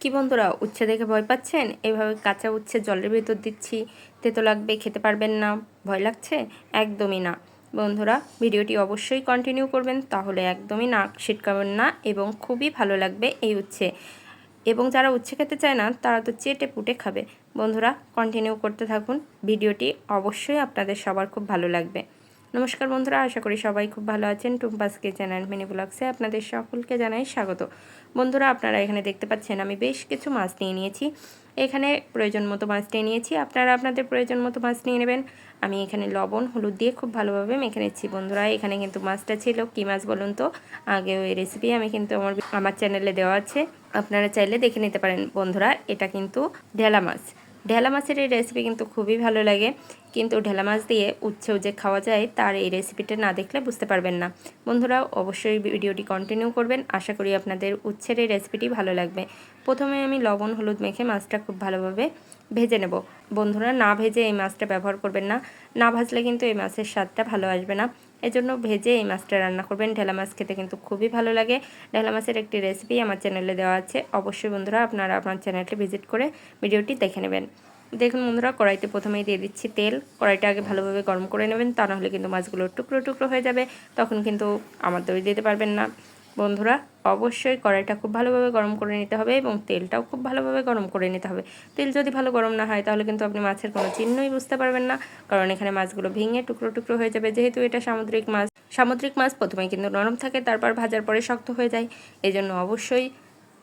কি বন্ধুরা, উচ্ছে দেখে ভয় পাচ্ছেন? এভাবে কাঁচা উচ্ছে জলের ভেতর দিচ্ছি, তেতো লাগবে, খেতে পারবেন না। ভয় লাগছে? একদমই না। বন্ধুরা, ভিডিওটি অবশ্যই কন্টিনিউ করবেন, তাহলে একদমই নাক ছিটকাবেন না এবং খুবই ভালো লাগবে এই উচ্ছে। এবং যারা উচ্ছে খেতে চায় না, তারা তো চেটে পুটে খাবে। বন্ধুরা কন্টিনিউ করতে থাকুন, ভিডিওটি অবশ্যই আপনাদের সবার খুব ভালো লাগবে। নমস্কার বন্ধুরা, আশা করি সবাই খুব ভালো আছেন। টুম্পাস কিচেন অ্যান্ড মিনি ব্লগসে আপনাদের সকলকে জানাই স্বাগত। বন্ধুরা, আপনারা এখানে দেখতে পাচ্ছেন আমি বেশ কিছু মাছ নিয়ে নিয়েছি। এখানে প্রয়োজন মতো মাছ নিয়ে নিয়েছি। আপনারা আপনাদের প্রয়োজন মতো মাছ নিয়ে নেবেন। আমি এখানে লবণ, হলুদ দিয়ে খুব ভালোভাবে মেখে নিচ্ছি। বন্ধুরা, এখানে কিন্তু মাছটা ছিল। কী মাছ বলুন তো? আগে ওই রেসিপি আমি কিন্তু আমার আমার চ্যানেলে দেওয়া আছে। আপনারা চাইলে দেখে নিতে পারেন। বন্ধুরা, এটা কিন্তু ঢেলা মাছ। ঢেলা মাছের এই রেসিপি কিন্তু খুবই ভালো লাগে। কিন্তু ঢেলা মাছ দিয়ে উচ্ছেও যে খাওয়া যায়, তার এই রেসিপিটা না দেখলে বুঝতে পারবেন না। বন্ধুরা, অবশ্যই ভিডিওটি কন্টিনিউ করবেন। আশা করি আপনাদের উচ্ছের এই রেসিপিটি ভালো লাগবে। প্রথমে আমি লবণ, হলুদ মেখে মাছটা খুব ভালোভাবে ভেজে নেব। বন্ধুরা, না ভেজে এই মাছটা ব্যবহার করবেন না। না ভাজলে কিন্তু এই মাছের স্বাদটা ভালো আসবে না। এজন্য ভেজে এই মাছটা রান্না করবেন। ঢেলা মাছ খেতে কিন্তু খুবই ভালো লাগে। ঢেলা মাছের একটি রেসিপি আমার চ্যানেলে দেওয়া আছে। অবশ্যই বন্ধুরা আপনারা আপনার চ্যানেলটি ভিজিট করে ভিডিওটি দেখে নেবেন। দেখুন বন্ধুরা, কড়াইতে প্রথমেই দিয়ে দিচ্ছি তেল। কড়াইটা আগে ভালোভাবে গরম করে নেবেন, তা নাহলে কিন্তু মাছগুলো টুকরো টুকরো হয়ে যাবে। তখন কিন্তু আমার দই দিতে পারবেন না। বন্ধুরা, অবশ্যই কড়াইটা খুব ভালোভাবে গরম করে নিতে হবে এবং তেলটাও খুব ভালোভাবে গরম করে নিতে হবে। তেল যদি ভালো গরম না হয়, তাহলে কিন্তু আপনি মাছের কোনো চিহ্নই বুঝতে পারবেন না, কারণ এখানে মাছগুলো ভেঙে টুকরো টুকরো হয়ে যাবে। যেহেতু এটা সামুদ্রিক মাছ সামুদ্রিক মাছ প্রথমে কিন্তু নরম থাকে, তারপর ভাজার পরে শক্ত হয়ে যায়। এই জন্য অবশ্যই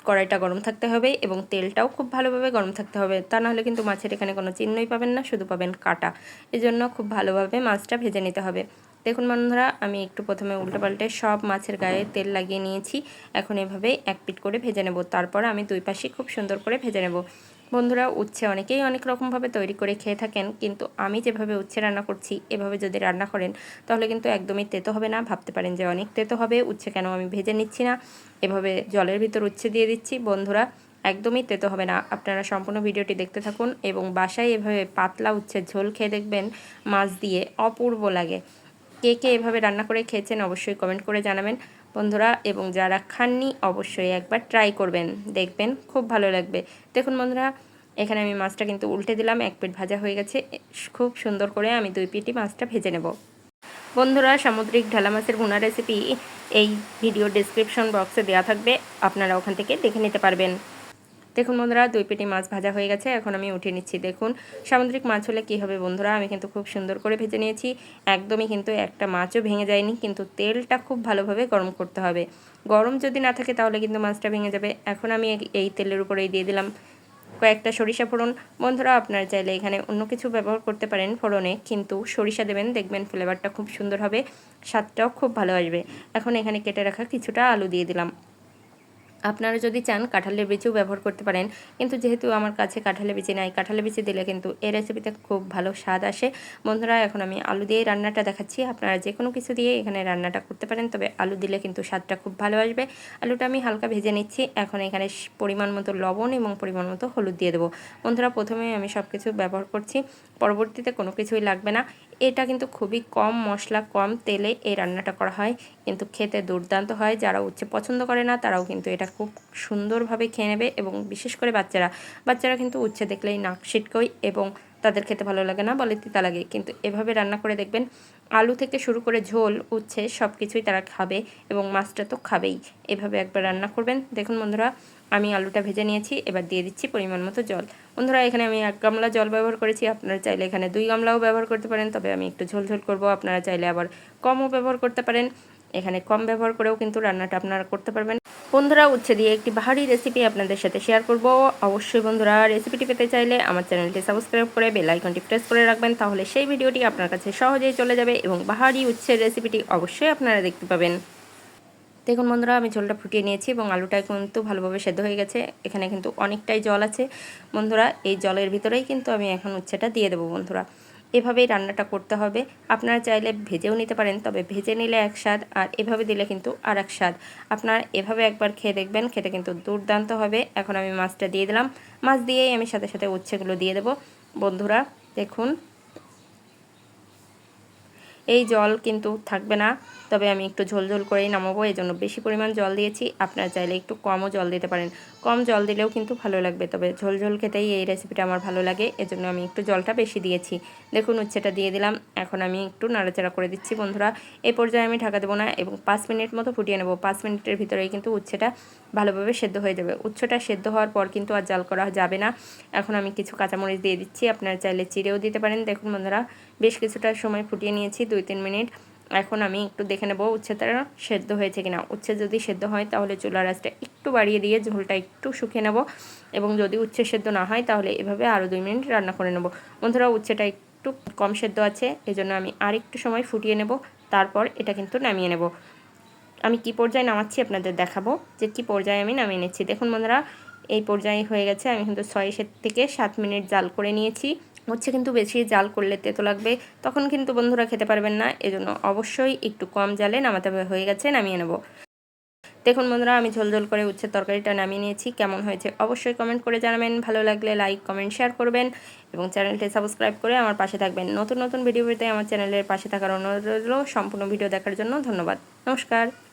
কড়াইটা গরম থাকতে হবে এবং তেলটাও খুব ভালোভাবে গরম থাকতে হবে। তা নাহলে কিন্তু মাছের এখানে কোনো চিহ্নই পাবেন না, শুধু পাবেন কাটা। এজন্য খুব ভালোভাবে মাছটা ভেজে নিতে হবে। দেখুন বন্ধুরা, আমি একটু প্রথমে উল্টো পাল্টে সব মাছের গায়ে তেল লাগিয়ে নিয়েছি। এখন এভাবে এক পিট করে ভেজে নেব। তারপর আমি দুই পাশে খুব সুন্দর করে ভেজে নেব। বন্ধুরা, উচ্ছে অনেকেই অনেক রকমভাবে তৈরি করে খেয়ে থাকেন, কিন্তু আমি যেভাবে উচ্ছে রান্না করছি, এভাবে যদি রান্না করেন, তাহলে কিন্তু একদমই তেতো হবে না। ভাবতে পারেন যে অনেক তেতো হবে, উচ্ছে কেন আমি ভেজে নিচ্ছি না। এভাবে জলের ভিতর উচ্ছে দিয়ে দিচ্ছি। বন্ধুরা, একদমই তেতো হবে না। আপনারা সম্পূর্ণ ভিডিওটি দেখতে থাকুন এবং বাসায় এভাবে পাতলা উচ্ছে ঝোল খেয়ে দেখবেন, মাছ দিয়ে অপূর্ব লাগে। কে কে এভাবে রান্না করে খেয়েছেন অবশ্যই কমেন্ট করে জানাবেন। বন্ধুরা, এবং যারা খাননি, অবশ্যই একবার ট্রাই করবেন। দেখবেন খুব ভালো লাগবে। দেখুন বন্ধুরা, এখানে আমি মাছটা কিন্তু উল্টে দিলাম, এক পিঠ ভাজা হয়ে গেছে। খুব সুন্দর করে আমি দুই পিটি মাছটা ভেজে নেব। বন্ধুরা, সামুদ্রিক ঢালা মাছের ভুনা রেসিপি এই ভিডিও ডিসক্রিপশন বক্সে দেওয়া থাকবে। আপনারা ওখান থেকে দেখে নিতে পারবেন। দেখুন বন্ধুরা, দুই পেটি মাছ ভাজা হয়ে গেছে। এখন আমি উঠে নিচ্ছি, দেখুন। সামুদ্রিক মাছ হলে কী হবে বন্ধুরা? আমি কিন্তু খুব সুন্দর করে ভেজে নিয়েছি। একদমই কিন্তু একটা মাছও ভেঙে যায়নি, কিন্তু তেলটা খুব ভালোভাবে গরম করতে হবে। গরম যদি না থাকে তাহলে কিন্তু মাছটা ভেঙে যাবে। এখন আমি এই তেলের উপরেই দিয়ে দিলাম কয়েকটা সরিষা ফোড়ন। বন্ধুরা, আপনারা চাইলে এখানে অন্য কিছু ব্যবহার করতে পারেন ফোড়নে, কিন্তু সরিষা দেবেন, দেখবেন ফ্লেভারটা খুব সুন্দর হবে, স্বাদটাও খুব ভালো আসবে। এখন এখানে কেটে রাখা কিছুটা আলু দিয়ে দিলাম। আপনারা যদি চান কাঁঠালের বিচিও ব্যবহার করতে পারেন, কিন্তু যেহেতু আমার কাছে কাঁঠালের বিচি নাই, কাঁঠালের বিচি দিলে কিন্তু এই রেসিপিতে খুব ভালো স্বাদ আসে। বন্ধুরা, এখন আমি আলু দিয়ে রান্নাটা দেখাচ্ছি। আপনারা যে কোনো কিছু দিয়ে এখানে রান্নাটা করতে পারেন, তবে আলু দিলে কিন্তু স্বাদটা খুব ভালো আসবে। আলুটা আমি হালকা ভেজে নিচ্ছি। এখন এখানে পরিমাণ মতো লবণ এবং পরিমাণ মতো হলুদ দিয়ে দেবো। বন্ধুরা, প্রথমে আমি সব কিছু ব্যবহার করছি। পরবর্তীতে কোনো কিছুই লাগবে না। এটা কিন্তু খুবই কম মশলা, কম তেলে এই রান্নাটা করা হয়। কিন্তু খেতে দুর্দান্ত হয়। যারা উচ্ছে পছন্দ করে না, তারাও কিন্তু এটা খুব সুন্দরভাবে খেয়ে নেবে এবং বিশেষ করে বাচ্চারা। বাচ্চারা কিন্তু উচ্ছে দেখলেই নাক ছিটকই এবং তাদের খেতে ভালো লাগে না বলে তিতা লাগে। কিন্তু এভাবে রান্না করে দেখবেন, আলু থেকে শুরু করে ঝোল, উচ্ছে সব কিছুই তারা খাবে এবং মাছটা তো খাবেই। এভাবে একবার রান্না করবেন। দেখুন বন্ধুরা, আমি আলুটা ভেজে নিয়েছি, এবার দিয়ে দিচ্ছি পরিমাণ মতো জল। বন্ধুরা, এখানে আমি এক গামলা জল ব্যবহার করেছি। আপনারা চাইলে এখানে দুই গামলাও ব্যবহার করতে পারেন, তবে আমি একটু ঝোল ঝোল করব। আপনারা চাইলে আবার কমও ব্যবহার করতে পারেন। এখানে কম ব্যবহার করেও কিন্তু রান্নাটা আপনারা করতে পারবেন। বন্ধুরা, উচ্ছে দিয়ে একটি বাহারি রেসিপি আপনাদের সাথে শেয়ার করব। অবশ্যই বন্ধুরা রেসিপিটি পেতে চাইলে আমার চ্যানেলটি সাবস্ক্রাইব করে বেল আইকনটি প্রেস করে রাখবেন, তাহলে সেই ভিডিওটি আপনার কাছে সহজেই চলে যাবে এবং বাহারি উচ্ছের রেসিপিটি অবশ্যই আপনারা দেখতে পাবেন। দেখুন বন্ধুরা, আমি ঝোলটা ফুটিয়ে নিয়েছি এবং আলুটা কিন্তু ভালোভাবে সেদ্ধ হয়ে গেছে। এখানে কিন্তু অনেকটাই জল আছে। বন্ধুরা, এই জলের ভিতরেই কিন্তু আমি এখন উচ্ছেটা দিয়ে দেবো বন্ধুরা। এভাবেই রান্নাটা করতে হবে। আপনারা চাইলে ভেজেও নিতে পারেন, তবে ভেজে নিলে এক স্বাদ, আর এভাবে দিলে কিন্তু আর এক স্বাদ। আপনারা এভাবে একবার খেয়ে দেখবেন, খেতে কিন্তু দুর্দান্ত হবে। এখন আমি মাছটা দিয়ে দিলাম। মাছ দিয়েই আমি সাথে সাথে উচ্ছেগুলো দিয়ে দেবো। বন্ধুরা, দেখুন। এই জল কিন্তু থাকবে না। তবে আমি একটু ঝোল ঝোল করেই নামাবো এই জন্য বেশি পরিমাণ জল দিয়েছি। আপনারা চাইলে একটু কমও জল দিতে পারেন। কম জল দিলেও কিন্তু ভালো লাগবে, তবে ঝোল ঝোল খেতেই এই রেসিপিটা আমার ভালো লাগে, এজন্য আমি একটু জলটা বেশি দিয়েছি। দেখুন, উচ্ছেটা দিয়ে দিলাম। এখন আমি একটু নাড়াচাড়া করে দিচ্ছি, বন্ধুরা। এই পর্যায়ে আমি ঢাকা দেবো না এবং পাঁচ মিনিট মতো ফুটিয়ে নেব। পাঁচ মিনিটের ভিতরেই কিন্তু উচ্ছেটা ভালোভাবে সেদ্ধ হয়ে যাবে। উচ্ছটা সেদ্ধ হওয়ার পর কিন্তু আর জাল করা যাবে না। এখন আমি কিছু কাঁচামরিচ দিয়ে দিচ্ছি। আপনারা চাইলে চিড়েও দিতে পারেন। দেখুন, বন্ধুরা, বেশ কিছুটা সময় ফুটিয়ে নিয়েছি। দুই তিন মিনিট। এখন আমি একটু দেখে নেব উচ্ছেটা সেদ্ধ হয়েছে কিনা। উচ্ছে যদি সেদ্ধ হয় তাহলে চুলার আঁচটা একটু বাড়িয়ে দিয়ে ঝোলটা একটু শুকিয়ে নেব এবং যদি উচ্ছে সেদ্ধ না হয় তাহলে এভাবে আরও দুই মিনিট রান্না করে নেব। বন্ধুরা, উচ্ছেটা একটু কম সেদ্ধ আছে, এজন্য আমি আর একটু সময় ফুটিয়ে নেব, তারপর এটা কিন্তু নামিয়ে নেব। আমি কি পর্যায়ে নামাচ্ছি আপনাদের দেখাবো যে কি পর্যায়ে আমি নামিয়ে নিচ্ছি। দেখুন বন্ধুরা, এই পর্যায়ে হয়ে গেছে, আমি কিন্তু ছয় থেকে সাত মিনিট জাল করে নিয়েছি। হচ্ছে কিন্তু বেশি জাল করলে তেতো লাগবে। তখন কিন্তু বন্ধুরা খেতে পারবেন না, এজন্য অবশ্যই একটু কম জালে নামাতে হয়ে গেছে, নামিয়ে নেব। দেখুন বন্ধুরা, আমি ঝোল ঝোল করে উচ্ছের তরকারিটা নামিয়ে নিয়েছি, কেমন হয়েছে অবশ্যই কমেন্ট করে জানাবেন। ভালো লাগলে লাইক কমেন্ট শেয়ার করবেন এবং চ্যানেলটি সাবস্ক্রাইব করে আমার পাশে থাকবেন। নতুন নতুন ভিডিও পেতে আমার চ্যানেলের পাশে থাকার অনুরোধ সম্পূর্ণ ভিডিও দেখার জন্য ধন্যবাদ। নমস্কার।